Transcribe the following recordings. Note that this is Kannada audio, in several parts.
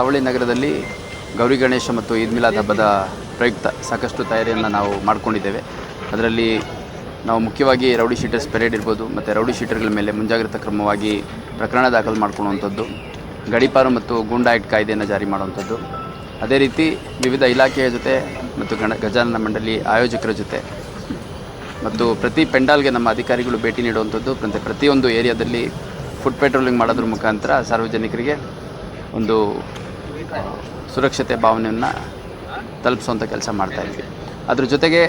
ಅವಳಿ ನಗರದಲ್ಲಿ ಗೌರಿ ಗಣೇಶ ಮತ್ತು ಈದ್ ಮಿಲಾದ್ ಹಬ್ಬದ ಪ್ರಯುಕ್ತ ಸಾಕಷ್ಟು ತಯಾರಿಯನ್ನು ನಾವು ಮಾಡಿಕೊಂಡಿದ್ದೇವೆ. ಅದರಲ್ಲಿ ನಾವು ಮುಖ್ಯವಾಗಿ ರೌಡಿ ಶೀಟರ್ಸ್ ಪೆರೇಡ್ ಇರ್ಬೋದು, ಮತ್ತು ರೌಡಿ ಶೀಟರ್ಗಳ ಮೇಲೆ ಮುಂಜಾಗ್ರತಾ ಕ್ರಮವಾಗಿ ಪ್ರಕರಣ ದಾಖಲು ಮಾಡ್ಕೊಳ್ಳುವಂಥದ್ದು ಗಡಿಪಾರು ಮತ್ತು ಗೂಂಡಾ ಆ್ಯಕ್ಟ್ ಕಾಯ್ದೆಯನ್ನು ಜಾರಿ ಮಾಡುವಂಥದ್ದು. ಅದೇ ರೀತಿ ವಿವಿಧ ಇಲಾಖೆಯ ಜೊತೆ ಮತ್ತು ಗಣ ಗಜಾನನ ಮಂಡಳಿ ಆಯೋಜಕರ ಜೊತೆ ಮತ್ತು ಪ್ರತಿ ಪೆಂಡಾಲ್ಗೆ ನಮ್ಮ ಅಧಿಕಾರಿಗಳು ಭೇಟಿ ನೀಡುವಂಥದ್ದು, ಮತ್ತು ಪ್ರತಿಯೊಂದು ಏರಿಯಾದಲ್ಲಿ ಫುಡ್ ಪೆಟ್ರೋಲಿಂಗ್ ಮಾಡೋದ್ರ ಮುಖಾಂತರ ಸಾರ್ವಜನಿಕರಿಗೆ ಒಂದು ಸುರಕ್ಷತೆ ಭಾವನೆಯನ್ನು ತಲುಪಿಸುವಂಥ ಕೆಲಸ ಮಾಡ್ತಾಯಿದ್ವಿ ಅದ್ರ ಜೊತೆಗೆ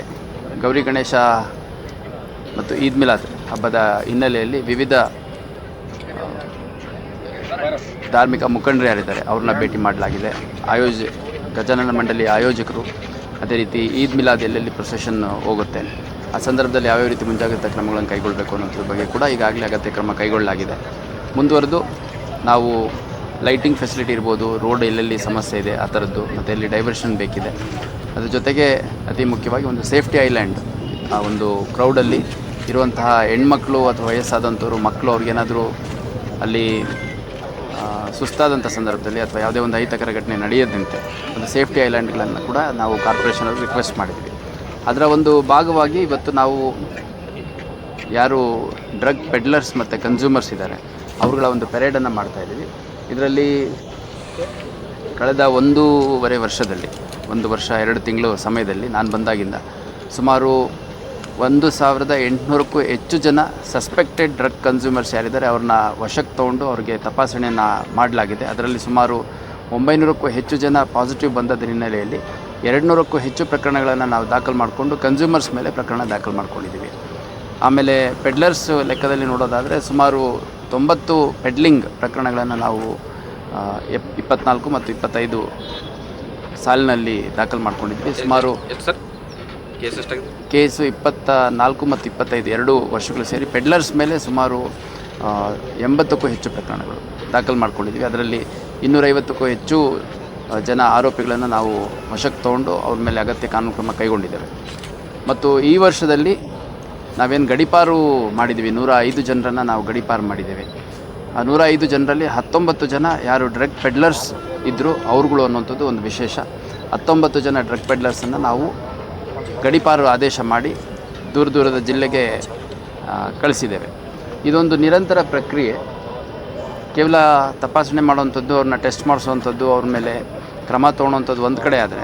ಗೌರಿ ಗಣೇಶ ಮತ್ತು ಈದ್ ಮಿಲಾದ್ ಹಬ್ಬದ ಹಿನ್ನೆಲೆಯಲ್ಲಿ ವಿವಿಧ ಧಾರ್ಮಿಕ ಮುಖಂಡರು ಯಾರಿದ್ದಾರೆ ಅವ್ರನ್ನ ಭೇಟಿ ಮಾಡಲಾಗಿದೆ. ಆಯೋಜ, ಗಜಾನನ ಮಂಡಳಿ ಆಯೋಜಕರು ಅದೇ ರೀತಿ ಈದ್ ಮಿಲಾದ್ ಎಲ್ಲೆಲ್ಲಿ ಪ್ರೊಸೆಷನ್ ಹೋಗುತ್ತೆ, ಆ ಸಂದರ್ಭದಲ್ಲಿ ಯಾವ್ಯಾವ ರೀತಿ ಮುಂಜಾಗ್ರತಾ ಕ್ರಮಗಳನ್ನು ಕೈಗೊಳ್ಳಬೇಕು ಅನ್ನೋದ್ರ ಬಗ್ಗೆ ಕೂಡ ಈಗಾಗಲೇ ಅಗತ್ಯ ಕ್ರಮ ಕೈಗೊಳ್ಳಲಾಗಿದೆ. ಮುಂದುವರೆದು ನಾವು ಲೈಟಿಂಗ್ ಫೆಸಿಲಿಟಿ ಇರ್ಬೋದು ರೋಡ್ ಎಲ್ಲೆಲ್ಲಿ ಸಮಸ್ಯೆ ಇದೆ, ಆ ಥರದ್ದು, ಮತ್ತು ಎಲ್ಲಿ ಡೈವರ್ಷನ್ ಬೇಕಿದೆ. ಅದ್ರ ಜೊತೆಗೆ ಅತಿ ಮುಖ್ಯವಾಗಿ ಒಂದು ಸೇಫ್ಟಿ ಐಲ್ಯಾಂಡ್ ಆ ಒಂದು ಕ್ರೌಡಲ್ಲಿ ಇರುವಂತಹ ಹೆಣ್ಮಕ್ಳು ಅಥವಾ ವಯಸ್ಸಾದಂಥವ್ರು ಮಕ್ಕಳು ಅವ್ರಿಗೇನಾದರೂ ಅಲ್ಲಿ ಸುಸ್ತಾದಂಥ ಸಂದರ್ಭದಲ್ಲಿ ಅಥವಾ ಯಾವುದೇ ಒಂದು ಅಹಿತಕರ ಘಟನೆ ನಡೆಯದಂತೆ ಒಂದು ಸೇಫ್ಟಿ ಐಲ್ಯಾಂಡ್ಗಳನ್ನು ಕೂಡ ನಾವು ಕಾರ್ಪೊರೇಷನ್ ಅವ್ರಿಗೆ ರಿಕ್ವೆಸ್ಟ್ ಮಾಡಿದ್ವಿ. ಅದರ ಒಂದು ಭಾಗವಾಗಿ ಇವತ್ತು ನಾವು ಯಾರು ಡ್ರಗ್ ಪೆಡ್ಲರ್ಸ್ ಮತ್ತು ಕನ್ಸ್ಯೂಮರ್ಸ್ ಇದ್ದಾರೆ, ಅವ್ರುಗಳ ಒಂದು ಪೆರೇಡನ್ನು ಮಾಡ್ತಾ ಇದ್ದೀವಿ. ಇದರಲ್ಲಿ ಕಳೆದ ಒಂದೂವರೆ ವರ್ಷದಲ್ಲಿ, ಒಂದು ವರ್ಷ, ಎರಡು ತಿಂಗಳು ಸಮಯದಲ್ಲಿ ನಾನು ಬಂದಾಗಿಂದ ಸುಮಾರು ಒಂದು ಸಾವಿರದ ಎಂಟುನೂರಕ್ಕೂ ಹೆಚ್ಚು ಜನ ಸಸ್ಪೆಕ್ಟೆಡ್ ಡ್ರಗ್ ಕನ್ಸ್ಯೂಮರ್ಸ್ ಯಾರಿದ್ದಾರೆ ಅವ್ರನ್ನ ವಶಕ್ಕೆ ತೊಗೊಂಡು ಅವ್ರಿಗೆ ತಪಾಸಣೆಯನ್ನು ಮಾಡಲಾಗಿದೆ. ಅದರಲ್ಲಿ ಸುಮಾರು ಒಂಬೈನೂರಕ್ಕೂ ಹೆಚ್ಚು ಜನ ಪಾಸಿಟಿವ್ ಬಂದದ ಹಿನ್ನೆಲೆಯಲ್ಲಿ ಎರಡುನೂರಕ್ಕೂ ಹೆಚ್ಚು ಪ್ರಕರಣಗಳನ್ನು ನಾವು ದಾಖಲು ಮಾಡಿಕೊಂಡು ಕನ್ಸ್ಯೂಮರ್ಸ್ ಮೇಲೆ ಪ್ರಕರಣ ದಾಖಲು ಮಾಡ್ಕೊಂಡಿದ್ದೀವಿ. ಆಮೇಲೆ ಪೆಡ್ಲರ್ಸ್ ಲೆಕ್ಕದಲ್ಲಿ ನೋಡೋದಾದರೆ ಸುಮಾರು ತೊಂಬತ್ತು ಪೆಡ್ಲಿಂಗ್ ಪ್ರಕರಣಗಳನ್ನು ನಾವು ಎಪ್ ಇಪ್ಪತ್ನಾಲ್ಕು ಮತ್ತು ಇಪ್ಪತ್ತೈದು ಸಾಲಿನಲ್ಲಿ ದಾಖಲು ಮಾಡ್ಕೊಂಡಿದ್ವಿ. ಸುಮಾರು ಕೇಸ್ ಇಪ್ಪತ್ತ ನಾಲ್ಕು ಮತ್ತು ಇಪ್ಪತ್ತೈದು ಎರಡು ವರ್ಷಗಳು ಸೇರಿ ಪೆಡ್ಲರ್ಸ್ ಮೇಲೆ ಸುಮಾರು ಎಂಬತ್ತಕ್ಕೂ ಹೆಚ್ಚು ಪ್ರಕರಣಗಳು ದಾಖಲು ಮಾಡ್ಕೊಂಡಿದ್ವಿ. ಅದರಲ್ಲಿ ಇನ್ನೂರೈವತ್ತಕ್ಕೂ ಹೆಚ್ಚು ಜನ ಆರೋಪಿಗಳನ್ನು ನಾವು ವಶಕ್ಕೆ ತಗೊಂಡು ಅವ್ರ ಮೇಲೆ ಅಗತ್ಯ ಕಾನೂನು ಕ್ರಮ ಕೈಗೊಂಡಿದ್ದೇವೆ ಮತ್ತು ಈ ವರ್ಷದಲ್ಲಿ ನಾವೇನು ಗಡಿಪಾರು ಮಾಡಿದ್ದೀವಿ ನೂರ ಐದು ಜನರನ್ನು ನಾವು ಗಡಿಪಾರು ಮಾಡಿದ್ದೇವೆ ಆ ನೂರ ಐದು ಜನರಲ್ಲಿ ಹತ್ತೊಂಬತ್ತು ಜನ ಯಾರು ಡ್ರಗ್ ಪೆಡ್ಲರ್ಸ್ ಇದ್ದರು ಅವ್ರುಗಳು ಅನ್ನುವಂಥದ್ದು ಒಂದು ವಿಶೇಷ. ಹತ್ತೊಂಬತ್ತು ಜನ ಡ್ರಗ್ ಪೆಡ್ಲರ್ಸನ್ನು ನಾವು ಗಡಿಪಾರು ಆದೇಶ ಮಾಡಿ ದೂರ ದೂರದ ಜಿಲ್ಲೆಗೆ ಕಳಿಸಿದ್ದೇವೆ. ಇದೊಂದು ನಿರಂತರ ಪ್ರಕ್ರಿಯೆ. ಕೇವಲ ತಪಾಸಣೆ ಮಾಡುವಂಥದ್ದು, ಅವ್ರನ್ನ ಟೆಸ್ಟ್ ಮಾಡಿಸುವಂಥದ್ದು, ಅವ್ರ ಮೇಲೆ ಕ್ರಮ ತೊಗೊಳುವಂಥದ್ದು ಒಂದು ಕಡೆ ಆದರೆ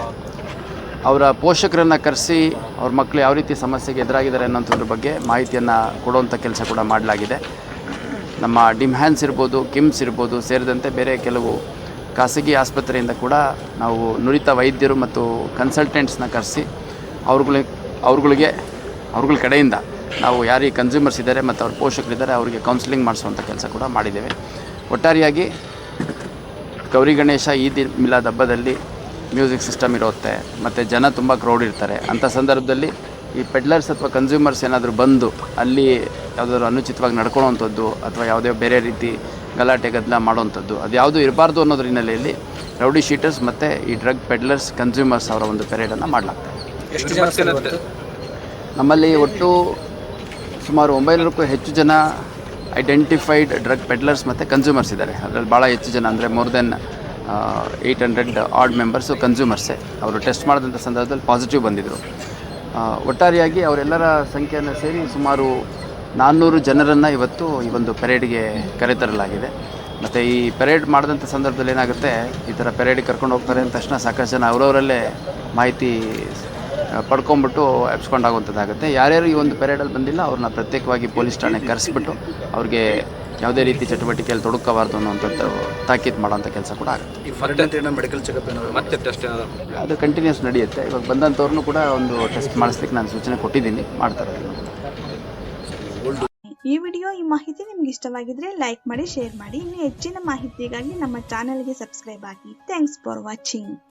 ಅವರ ಪೋಷಕರನ್ನು ಕರೆಸಿ ಅವ್ರ ಮಕ್ಕಳು ಯಾವ ರೀತಿ ಸಮಸ್ಯೆಗೆ ಎದುರಾಗಿದ್ದಾರೆ ಅನ್ನೋಂಥದ್ರ ಬಗ್ಗೆ ಮಾಹಿತಿಯನ್ನು ಕೊಡುವಂಥ ಕೆಲಸ ಕೂಡ ಮಾಡಲಾಗಿದೆ. ನಮ್ಮ ಡಿಮ್ಹ್ಯಾನ್ಸ್ ಇರ್ಬೋದು, ಕಿಮ್ಸ್ ಇರ್ಬೋದು ಸೇರಿದಂತೆ ಬೇರೆ ಕೆಲವು ಖಾಸಗಿ ಆಸ್ಪತ್ರೆಯಿಂದ ಕೂಡ ನಾವು ನುರಿತ ವೈದ್ಯರು ಮತ್ತು ಕನ್ಸಲ್ಟೆಂಟ್ಸ್ನ ಕರೆಸಿ ಅವ್ರುಗಳಿಗೆ ಅವ್ರುಗಳಿಗೆ, ಅವ್ರಗಳ ಕಡೆಯಿಂದ ನಾವು ಯಾರಿಗೆ ಕನ್ಸ್ಯೂಮರ್ಸ್ ಇದ್ದಾರೆ ಮತ್ತು ಅವ್ರ ಪೋಷಕರಿದ್ದಾರೆ ಅವರಿಗೆ ಕೌನ್ಸಿಲಿಂಗ್ ಮಾಡಿಸುವಂಥ ಕೆಲಸ ಕೂಡ ಮಾಡಿದ್ದೇವೆ. ಒಟ್ಟಾರೆಯಾಗಿ ಗೌರಿ ಗಣೇಶ ಈದ್ ಮಿಲಾದ್ ಹಬ್ಬದಲ್ಲಿ ಮ್ಯೂಸಿಕ್ ಸಿಸ್ಟಮ್ ಇರುತ್ತೆ ಮತ್ತು ಜನ ತುಂಬ ಕ್ರೌಡ್ ಇರ್ತಾರೆ. ಅಂಥ ಸಂದರ್ಭದಲ್ಲಿ ಈ ಪೆಡ್ಲರ್ಸ್ ಅಥವಾ ಕನ್ಸ್ಯೂಮರ್ಸ್ ಏನಾದರೂ ಬಂದು ಅಲ್ಲಿ ಯಾವುದಾದ್ರು ಅನುಚಿತವಾಗಿ ನಡ್ಕೊಳ್ಳೋವಂಥದ್ದು ಅಥವಾ ಯಾವುದೇ ಬೇರೆ ರೀತಿ ಗಲಾಟೆ ಗದ್ದಲ ಮಾಡುವಂಥದ್ದು ಅದು ಯಾವುದೂ ಇರಬಾರ್ದು ಅನ್ನೋದ್ರ ಹಿನ್ನೆಲೆಯಲ್ಲಿ ರೌಡಿ ಶೀಟರ್ಸ್ ಮತ್ತು ಈ ಡ್ರಗ್ ಪೆಡ್ಲರ್ಸ್ ಕನ್ಸ್ಯೂಮರ್ಸ್ ಅವರ ಒಂದು ಪೆರೇಡನ್ನು ಮಾಡಲಾಗ್ತದೆ. ನಮ್ಮಲ್ಲಿ ಒಟ್ಟು ಸುಮಾರು ಒಂಬೈನೂರಕ್ಕೂ ಹೆಚ್ಚು ಜನ ಐಡೆಂಟಿಫೈಡ್ ಡ್ರಗ್ ಪೆಡ್ಲರ್ಸ್ ಮತ್ತು ಕನ್ಸ್ಯೂಮರ್ಸ್ ಇದ್ದಾರೆ. ಅದರಲ್ಲಿ ಭಾಳ ಹೆಚ್ಚು ಜನ ಅಂದರೆ more than eight hundred odd members ಕನ್ಸ್ಯೂಮರ್ಸೇ ಅವರು ಟೆಸ್ಟ್ ಮಾಡಿದಂಥ ಸಂದರ್ಭದಲ್ಲಿ ಪಾಸಿಟಿವ್ ಬಂದಿದ್ದರು ಒಟ್ಟಾರೆಯಾಗಿ ಅವರೆಲ್ಲರ ಸಂಖ್ಯೆಯನ್ನು ಸೇರಿ ಸುಮಾರು ನಾನ್ನೂರು ಜನರನ್ನು ಇವತ್ತು ಈ ಒಂದು ಪೆರೇಡ್ಗೆ ಕರೆತರಲಾಗಿದೆ. ಮತ್ತು ಈ ಪೆರೇಡ್ ಮಾಡಿದಂಥ ಸಂದರ್ಭದಲ್ಲಿ ಏನಾಗುತ್ತೆ, ಈ ಥರ ಪೆರೇಡಿಗೆ ಕರ್ಕೊಂಡು ಹೋಗ್ತಾರೆ ಅಂದ ತಕ್ಷಣ ಸಾಕಷ್ಟು ಜನ ಅವರವರಲ್ಲೇ ಮಾಹಿತಿ ಪಡ್ಕೊಂಬಿಟ್ಟು ಎಬ್ಸ್ಕೊಂಡಾಗುವಂಥದ್ದಾಗುತ್ತೆ ಯಾರ್ಯಾರು ಈ ಒಂದು ಪೆರೇಡಲ್ಲಿ ಬಂದಿಲ್ಲ, ಅವ್ರನ್ನ ಪ್ರತ್ಯೇಕವಾಗಿ ಪೊಲೀಸ್ ಠಾಣೆಗೆ ಕರೆಸ್ಬಿಟ್ಟು ಅವ್ರಿಗೆ ಯಾವುದೇ ರೀತಿ ಚಟುವಟಿಕೆಯಲ್ಲಿ ತೊಡಕಬಾರ್ದು ಅನ್ನುವಂಥದ್ದು ತಾಕೀತು ಮಾಡೋಂಥ ಕೆಲಸ ಕೂಡ ಆಗುತ್ತೆ. ಈ ಅಂತ ಏನೋ ಮೆಡಿಕಲ್ ಚೆಕಪ್ ಏನಾದ್ರು ಮತ್ತೆ ಟೆಸ್ಟ್ ಏನಾದ್ರು? ಅದು ಕಂಟಿನ್ಯೂಸ್ ನಡೆಯುತ್ತೆ. ಇವಾಗ ಬಂದಂಥವ್ರನ್ನೂ ಕೂಡ ಒಂದು ಟೆಸ್ಟ್ ಮಾಡಿಸ್ಲಿಕ್ಕೆ ನಾನು ಸೂಚನೆ ಕೊಟ್ಟಿದ್ದೀನಿ. ಮಾಡ್ತಾರೆ ಈ ವಿಡಿಯೋ ಈ ಮಾಹಿತಿ ನಿಮ್ಗೆ ಇಷ್ಟವಾಗಿದ್ರೆ ಲೈಕ್ ಮಾಡಿ ಶೇರ್ ಮಾಡಿ. ಇನ್ನು ಹೆಚ್ಚಿನ ಮಾಹಿತಿಗಾಗಿ ನಮ್ಮ ಚಾನೆಲ್ಗೆ ಸಬ್ಸ್ಕ್ರೈಬ್ ಆಗಿ. Thanks for watching